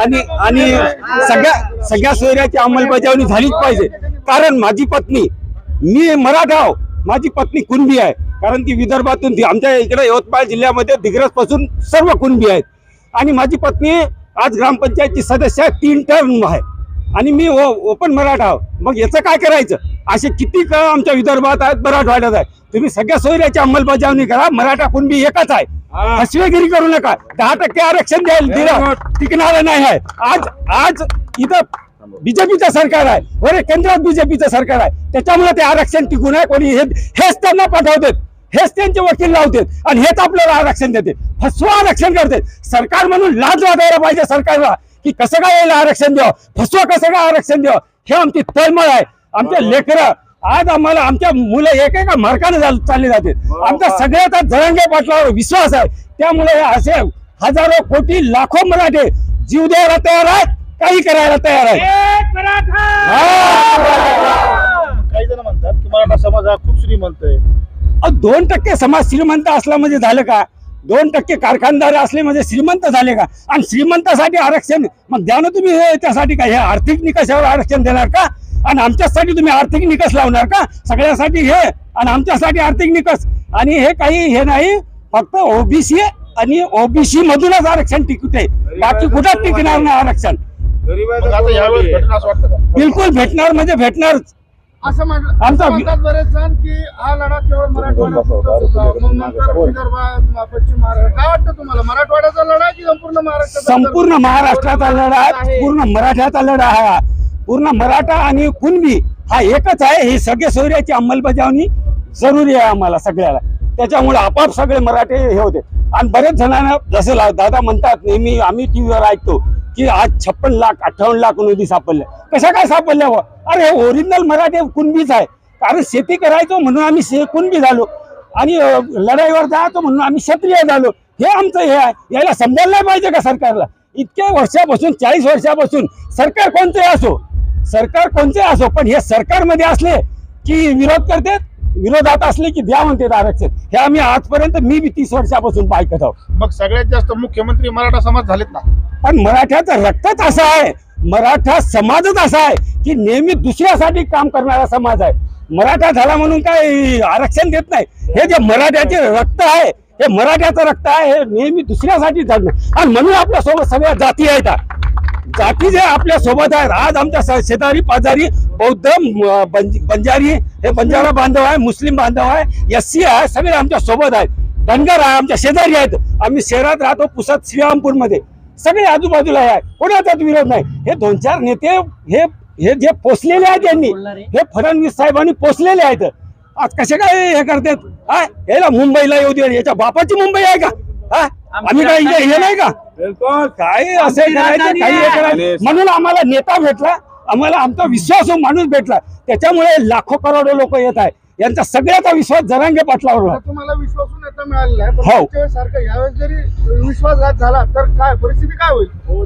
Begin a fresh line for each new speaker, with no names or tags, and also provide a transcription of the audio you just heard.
आणि आणि सगळ्या सगळ्या सोयऱ्याची अंमलबजावणी झालीच पाहिजे. कारण माझी पत्नी मी मराठाव माझी पत्नी कुणबी आहे. कारण ती विदर्भातून आमच्या इकडे यवतमाळ जिल्ह्यामध्ये दिग्रसपासून सर्व कुणबी आहेत. आणि माझी पत्नी आज ग्रामपंचायतची सदस्य आहे तीन टर्म आहे. आणि मी ओपन मराठा मग याचं काय करायचं? असे किती आमच्या विदर्भात आहेत मराठवाड्यात आहे तुम्ही सगळ्या सोयऱ्याची अंमलबजावणी करा मराठा कुणबी एकच आहे. फसवेगिरी करू नका. दहा टक्के आरक्षण द्यायला दिलं. टिकणारं नाही आहे. आज आज इथं बीजेपीचं सरकार आहे. बरे केंद्रात बीजेपीचं सरकार आहे. त्याच्यामुळे ते आरक्षण टिकून आहे. कोणी हेच त्यांना पाठवतात. हेच त्यांचे वकील लावतात. आणि हेच आपल्याला आरक्षण देते फसवा आरक्षण करते सरकार म्हणून लाज वाटायला पाहिजे सरकारला की कसं काय यायला आरक्षण द्यावं? फसवा कसं काय आरक्षण द्यावं? हे आमची तळमळ आहे. आमचे लेकरं आज आम्हाला आमच्या मुलं एक एका मार्गाने चाल- चालले जाते. आमचा सगळ्यात जरंगे पाटलावर विश्वास आहे. त्यामुळे हे असे हजारो कोटी लाखो मराठे जीव द्यायला तयार आहेत काही करायला तयार आहेत.
काही जण म्हणतात की मराठा समाज हा खूप श्रीमंत आहे.
दोन टक्के समाज श्रीमंत असला म्हणजे झालं का? दोन टक्के कारखानदार असले म्हणजे श्रीमंत झाले का? आणि श्रीमंतासाठी आरक्षण मग द्या ना तुम्ही हे त्यासाठी काय हे आर्थिक निकषावर आरक्षण देणार का? आणि आमच्यासाठी तुम्ही आर्थिक निकष लावणार का? सगळ्यासाठी हे आणि आमच्यासाठी आर्थिक निकष. आणि हे काही हे नाही फक्त ओबीसी आणि ओबीसी मधूनच आरक्षण टिकते. बाकी कुठं टिकणार नाही आरक्षण? बिलकुल भेटणार म्हणजे भेटणार.
असं म्हणतात बरेच जण की हा लढा केवळ मराठवाड्याचा लढा की संपूर्ण महाराष्ट्र
संपूर्ण महाराष्ट्राचा लढा आहे पूर्ण मराठ्याचा लढा आहे. हा. पूर्ण मराठा आणि कुणबी हा एकच आहे. ही सगळे सोयऱ्याची अंमलबजावणी जरुरी आहे आम्हाला सगळ्याला. त्याच्यामुळे आपाप सगळे मराठे हे होते. आणि बरेच जणांना जसं दादा म्हणतात नेहमी आम्ही टी व्हीवर ऐकतो की आज छप्पन लाख अठ्ठावन्न लाख नदी सापडल्या. कशा काय सापडल्या व अरे ओरिजिनल मराठे कुणबीच आहे. कारण शेती करायचो म्हणून आम्ही शे कुणबी झालो. आणि लढाईवर जायचो म्हणून आम्ही क्षत्रिय झालो. हे आमचं हे आहे. याला समजायला पाहिजे का सरकारला? इतक्या वर्षापासून चाळीस वर्षापासून सरकार कोणते असो सरकार कोणते असो पण हे सरकारमध्ये असले की विरोध करतात विरोधात असले की द्या म्हणतात आरक्षण हे आम्ही आजपर्यंत मी बी तीस वर्षापासून पाहत आहोत.
मग सगळ्यात जास्त मुख्यमंत्री मराठा समाज झालेत ना?
पण मराठ्याचं रक्तच असं आहे. मराठा समाजच असा आहे की नेहमी दुसऱ्यासाठी काम करणारा समाज आहे. मराठा झाला म्हणून काय आरक्षण देत नाही. हे जे मराठ्याचे रक्त आहे हे मराठ्याचं रक्त आहे हे नेहमी दुसऱ्यासाठी चालणं आणि म्हणून आपल्यासोबत सगळ्या जाती आहेत. जाती जे आपल्यासोबत आहेत. आज आमच्या शेजारी पाजारी बौद्ध बंजारी हे बंजारा बांधव आहे मुस्लिम बांधव आहे एस सी आहे सगळे आमच्यासोबत आहेत. धनगर आहे आमच्या शेजारी आहेत. आम्ही शहरात राहतो पुसद श्रीरामपूरमध्ये. सगळे आजूबाजूला आहे. कोणाचाच विरोध नाही. हे दोन चार नेते हे हे जे पोचलेले आहेत यांनी हे फडणवीस साहेबांनी पोचलेले आहेत. आज कसे काय हे करतात? हा याला मुंबईला येऊ दे याच्या बापाची मुंबई आहे का? हा? आम्ही काय इथे हे नाही का? काय असे करायचं काही हे करायचं म्हणून आम्हाला नेता भेटला आम्हाला आमचा विश्वासू माणूस भेटला. त्याच्यामुळे लाखो करोडो लोक येत आहे. यांचा सगळ्याचा विश्वास जरांगे पाटलावर
तुम्हाला विश्वासू नेता मिळालेला आहे पण
हो.
सारखं यावेळेस जरी विश्वासघात झाला तर काय परिस्थिती काय होईल?
हो.